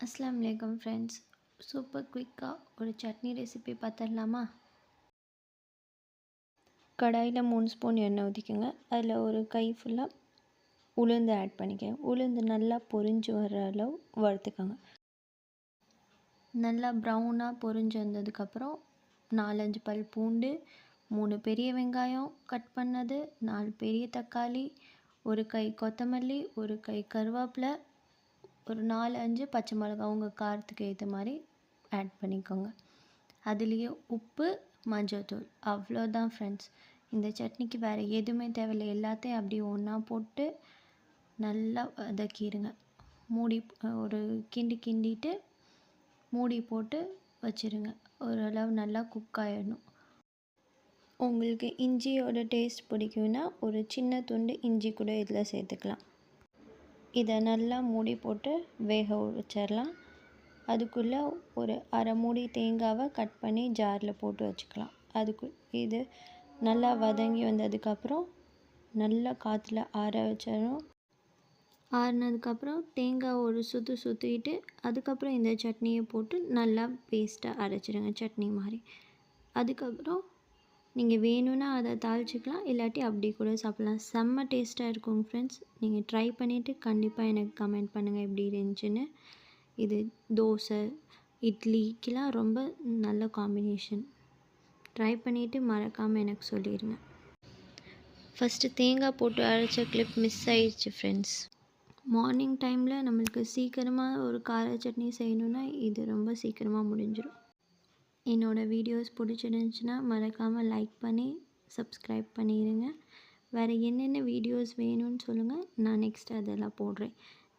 அஸ்ஸலாமு அலைக்கும் friends super குயிக்காக ஒரு சட்னி ரெசிபி பார்த்துடலாமா? கடாயில் மூணு ஸ்பூன் எண்ணெய் ஊற்றிக்கோங்க அதில் ஒரு கை ஃபுல்லாக உளுந்து ஆட் பண்ணிக்கோங்க உளுந்து நல்லா பொரிஞ்சு வர்ற அளவு வறுத்துக்கோங்க. நல்லா ப்ரௌனாக பொரிஞ்சு வந்ததுக்கப்புறம் நாலஞ்சு பல் பூண்டு மூணு பெரிய வெங்காயம் கட் பண்ணது நாலு பெரிய தக்காளி ஒரு கை கொத்தமல்லி ஒரு கை கருவேப்பிலை ஒரு நாலு அஞ்சு பச்சை மிளகா உங்கள் காரத்துக்கு ஏற்ற மாதிரி ஆட் பண்ணிக்கோங்க. அதுலேயே உப்பு மஞ்சள்தூள் அவ்வளோதான் ஃப்ரெண்ட்ஸ் இந்த சட்னிக்கு வேறு எதுவுமே தேவையில்லை. எல்லாத்தையும் அப்படியே ஒன்றா போட்டு நல்லா வதக்கிடுங்க. மூடி ஒரு கிண்டி கிண்டிட்டு மூடி போட்டு வச்சுருங்க. ஓரளவு நல்லா குக் ஆகிடணும் உங்களுக்கு இஞ்சியோட டேஸ்ட் பிடிக்கும்னா ஒரு சின்ன துண்டு இஞ்சி கூட இதில் சேர்த்துக்கலாம். இதை நல்லா மூடி போட்டு வேக வச்சிடலாம். அதுக்குள்ளே ஒரு அரை மூடி தேங்காவை கட் பண்ணி ஜாரில் போட்டு வச்சுக்கலாம். அதுக்கு இது நல்லா வதங்கி வந்ததுக்கப்புறம் நல்லா காற்றுல ஆற வச்சிடணும். ஆறுனதுக்கப்புறம் தேங்காய் ஒரு சுற்று சுற்றிட்டு அதுக்கப்புறம் இந்த சட்னியை போட்டு நல்லா பேஸ்ட்டாக அரைச்சிடுங்க சட்னி மாதிரி. அதுக்கப்புறம் நீங்கள் வேணும்னா அதை தாளிச்சிக்கலாம். இல்லாட்டி அப்படி கூட சாப்பிட்லாம். செம்ம டேஸ்ட்டாக இருக்குங்க ஃப்ரெண்ட்ஸ் நீங்கள் ட்ரை பண்ணிவிட்டு கண்டிப்பாக எனக்கு கமெண்ட் பண்ணுங்கள் எப்படி இருந்துச்சுன்னு. இது தோசை இட்லிக்கெலாம் ரொம்ப நல்ல காம்பினேஷன் ட்ரை பண்ணிவிட்டு மறக்காமல் எனக்கு சொல்லிடுங்க ஃபஸ்ட்டு தேங்காய் போட்டு அரைச்ச கிளிப் மிஸ் ஆயிடுச்சு ஃப்ரெண்ட்ஸ் மார்னிங் டைமில் நம்மளுக்கு சீக்கிரமாக ஒரு கார சட்னி செய்யணுன்னா இது ரொம்ப சீக்கிரமாக முடிஞ்சிடும் என்னோடய வீடியோஸ் பிடிச்சிருந்துச்சின்னா மறக்காமல் லைக் பண்ணி சப்ஸ்கிரைப் பண்ணிடுங்க வேறு என்னென்ன வீடியோஸ் வேணும்னு சொல்லுங்கள் நான் நெக்ஸ்ட் அதெல்லாம் போடுறேன்.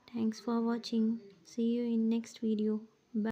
தேங்க்ஸ் ஃபார் வாட்சிங் see you in next video